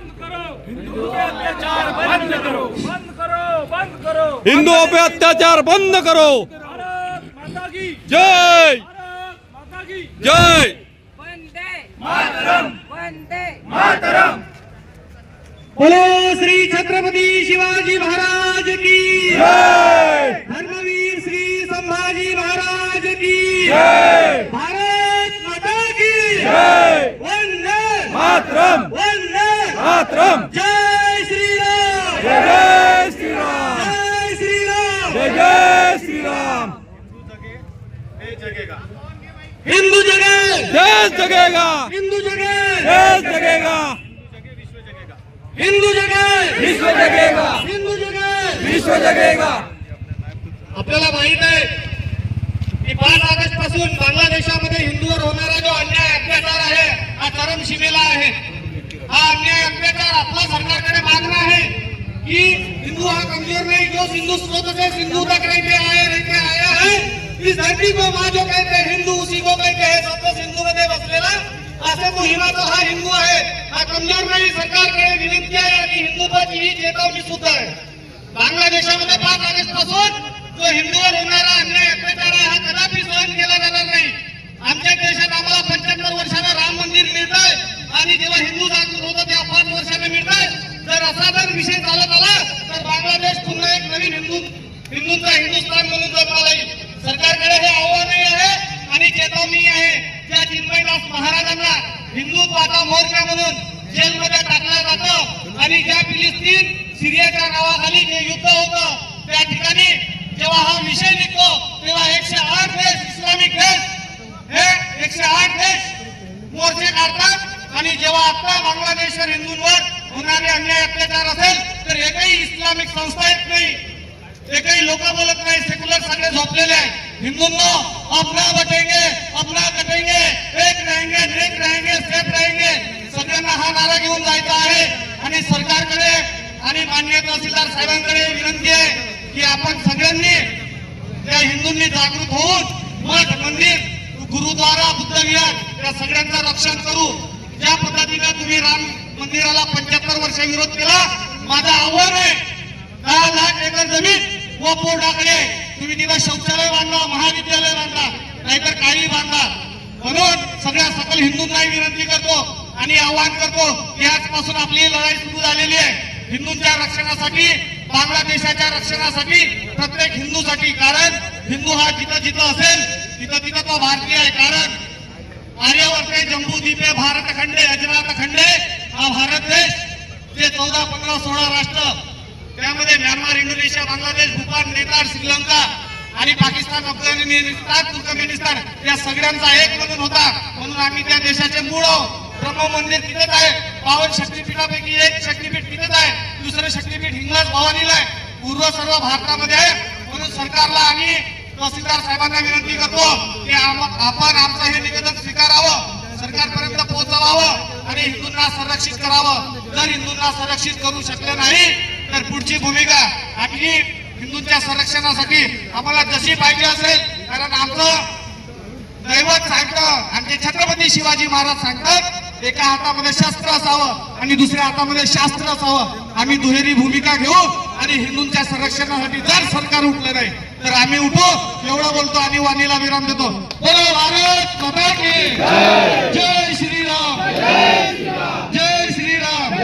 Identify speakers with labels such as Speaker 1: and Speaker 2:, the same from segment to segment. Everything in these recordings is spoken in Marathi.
Speaker 1: बंद करो। हिंदू पे अत्याचार बंद करो। बंद करो बंद करो।
Speaker 2: हिंदुओं पे अत्याचार बंद करो।
Speaker 1: भारत माता की।
Speaker 2: जय।
Speaker 1: भारत माता की।
Speaker 2: जय।
Speaker 3: वंदे।
Speaker 1: मातरम।
Speaker 3: वंदे।
Speaker 1: मातरम।
Speaker 4: बोलो श्री छत्रपति शिवाजी महाराज की।
Speaker 2: जय।
Speaker 4: धर्मवीर श्री संभाजी महाराज की।
Speaker 2: जय।
Speaker 4: भारत माता की
Speaker 2: जय
Speaker 4: वंदे
Speaker 2: मातरम
Speaker 4: वंदे
Speaker 2: मातरम।
Speaker 4: जय श्री राम
Speaker 2: जय जय श्रीराम।
Speaker 4: जय श्रीराम।
Speaker 2: जय जय श्रीराम।
Speaker 4: हिंदू जगे
Speaker 2: देश जगेगा।
Speaker 4: हिंदू जगे
Speaker 2: देश जगेगा।
Speaker 4: हिंदू जगे
Speaker 2: विश्व जगेगा।
Speaker 4: हिंदू जगे
Speaker 2: विश्व जगेगा।
Speaker 4: आपल्याला माहित आहे की पाच ऑगस्ट पासून बांगलादेशामध्ये हिंदूवर होणारा जो अन्याय अत्याचार आहे हा चरम सीमेला आहे. हा अन्याय अत्याचार आपल्या सरकारकडे मागणं आहे कि हिंदू हा कमज़ोर नहीं, जो सिंधु स्रोत से सिंधु तक रहते आए रहते आया है, इस धरती को माँ जो कहते हैं हिंदू, उसी को कहते हैं सबको सिंधू मध्ये बसलेला। असे मोहिमाचा हा हिंदू आहे हा कमज़ोर नाही सरकारकडे विनंती आहे आणि हिंदुत्वाची ही चेतावणी सुद्धा आहे बांगलादेशामध्ये पाच ऑगस्ट पासून जो हिंदूवर होणारा अन्याय, अत्याचार, हा कदापि सहन केला जाणार नाही। आमच्या देशात आम्हाला पंच्याहत्तर वर्षाला राम मंदिर मिळत आहे आणि जेव्हा हिंदू जागृत जर असा जर विषय चालत आला तर बांगलादेश पुन्हा एक नवीन हिंदू हिंदूंचा हिंदुस्थान म्हणून जन्माला येईल सरकारकडे हे आव्हानही आहे आणि चेतावणी आहे. त्या चिन्मयदास महाराजांना हिंदुत्वाचा मोर्चा म्हणून जेलमध्ये टाकलं जातं. आणि ज्या फिलिस्तीन सिरियाच्या नावाखाली जे युद्ध होतं त्या ठिकाणी जेव्हा हा विषय निघतो तेव्हा एकशे आठ देश इस्लामिक देश हे एकशे आठ देश मोर्चे काढतात. आणि जेव्हा आता बांगलादेशवर हिंदूंवर होणारे अन्याय अत्याचार असेल तर एकही इस्लामिक संस्था येत नाही. एकही लोक बोलत नाही सेक्युलर सगळे झोपलेले आहे हिंदूंनो अपना बटेंगे अपना कटेंगे एक राहेंगे नेक रहेंगे सेफ राहेंगे. सगळ्यांना हा नारा घेऊन जायचा आहे. आणि सरकारकडे आणि मान्य तहसीलदार साहेबांकडे विनंती आहे की आपण सगळ्यांनी त्या हिंदूंनी जागृत होऊन मठ मंदिर गुरुद्वारा बुद्ध विहार या सगळ्यांचं रक्षण करू. ज्या पद्धतीने तुम्ही राम मंदिराला पंच्याहत्तर वर्ष विरोध केला. माझा आव्हान आहे दहा लाख एकर जमीन व पोर्टाकडे तुम्ही तिथं शौचालय बांधा महाविद्यालय बांधा नाहीतर काही बांधा. म्हणून सगळ्या सकल हिंदूंनाही विनंती करतो आणि आवाहन करतो की आजपासून आपली लढाई सुरू झालेली आहे. हिंदूंच्या रक्षणासाठी बांगलादेशाच्या रक्षणासाठी प्रत्येक हिंदूसाठी. कारण हिंदू हा जिथं जिथं असेल तिथं तिथं तो भारतीय आहे. कारण आर्यवर्ते जम्बूद्वीपे भारत खंडे अजनाथ खंडे हा भारत देश जे चौदा पंधरा सोळा राष्ट्र त्यामध्ये म्यानमार इंडोनेशिया बांगलादेश भूतान नेपाळ श्रीलंका आणि पाकिस्तान अफगाणिस्तान तुर्कमेनिस्तान या सगळ्यांचा एक म्हणून होता. म्हणून आम्ही त्या देशाचे मूळ ब्रह्म मंदिर तिथेच आहे. पावन शक्तीपीठापैकी एक शक्तीपीठ तिथेच आहे. दुसरं शक्तीपीठ हिंगलाज भवानीला आहे. पूर्व सर्व भारतामध्ये आहे. म्हणून सरकारला आणि तहसीलदार साहेबांना विनंती करतो की आम- आपण आमचं हे निवेदन स्वीकारावं. सरकारपर्यंत पोहोचवावं आणि हिंदूंना संरक्षित करावं जर हिंदूंना संरक्षित करू शकले नाही तर पुढची भूमिका आपली हिंदूंच्या संरक्षणासाठी आम्हाला जशी पाहिजे असेल. कारण आमचं दैवत सांगतं आमचे छत्रपती शिवाजी महाराज सांगतात एका हातामध्ये शस्त्र असावं आणि दुसऱ्या हातामध्ये शास्त्र असावं. आम्ही दुहेरी भूमिका घेऊ आणि हिंदूंच्या संरक्षणासाठी जर सरकार उठलं नाही तर आम्ही उठू. एवढं बोलतो आणि वाणीला विराम देतो. बोलो भारत जय श्री राम जय श्री राम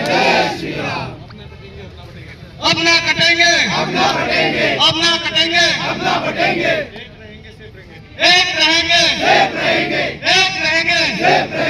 Speaker 4: ना कटेंगे अब ना कटेंगे। अब ना कटेंगे। अब ना कटेंगे रहेंगे एक रहेंगे एक रहेंगे। एक रहेंगे।